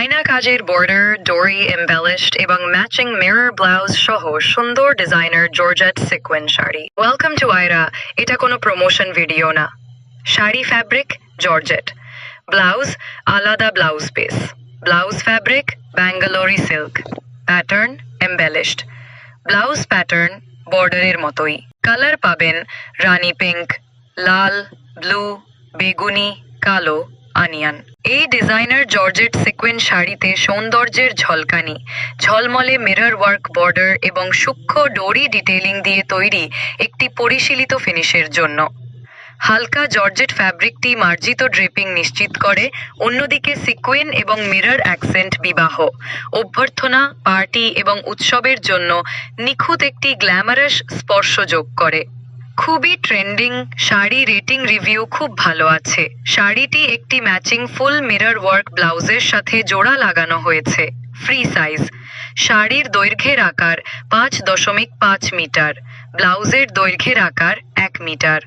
আয়না কাজের বর্ডার ডোরি এমবেলিশড এবং ম্যাচিং মিরর ব্লাউজ সহ সুন্দর designer georgette sequin sari welcome to Aayra এটা কোনো প্রমোশন ভিডিও না শাড়ি ফ্যাব্রিক জর্জেট ব্লাউজ আলাদা blouse piece blouse fabric Bangalori silk pattern embellished blouse pattern বর্ডারের মতোই কালার পাবেন রানী পিঙ্ক লাল ব্লু বেগুনি কালো আনিয়ান। এই ডিজাইনার জর্জেট সিকোয়েন শাড়িতে সৌন্দর্যের ঝলকানি, ঝলমলে মিরর ওয়ার্ক বর্ডার এবং সূক্ষ্ম ডোরি ডিটেইলিং দিয়ে তৈরি একটি পরিশীলিত ফিনিশের জন্য। হালকা জর্জেট ফ্যাব্রিকটি মার্জিত ড্রেপিং নিশ্চিত করে, অন্যদিকে সিকুয়েন এবং মিরর অ্যাকসেন্ট বিবাহ, অভ্যর্থনা, পার্টি এবং উৎসবের জন্য নিখুঁত একটি গ্ল্যামারাস স্পর্শ যোগ করে। খুবই ট্রেন্ডিং শাড়ি রেটিং রিভিউ খুব ভালো আছে। শাড়িটি একটি ম্যাচিং ফুল মিরর ওয়ার্ক ব্লাউজের সাথে জোড়া লাগানো হয়েছে ফ্রি সাইজ শাড়ির দৈর্ঘ্যের আকার পাঁচ দশমিক পাঁচ মিটার, ব্লাউজের দৈর্ঘ্যের আকার এক মিটার।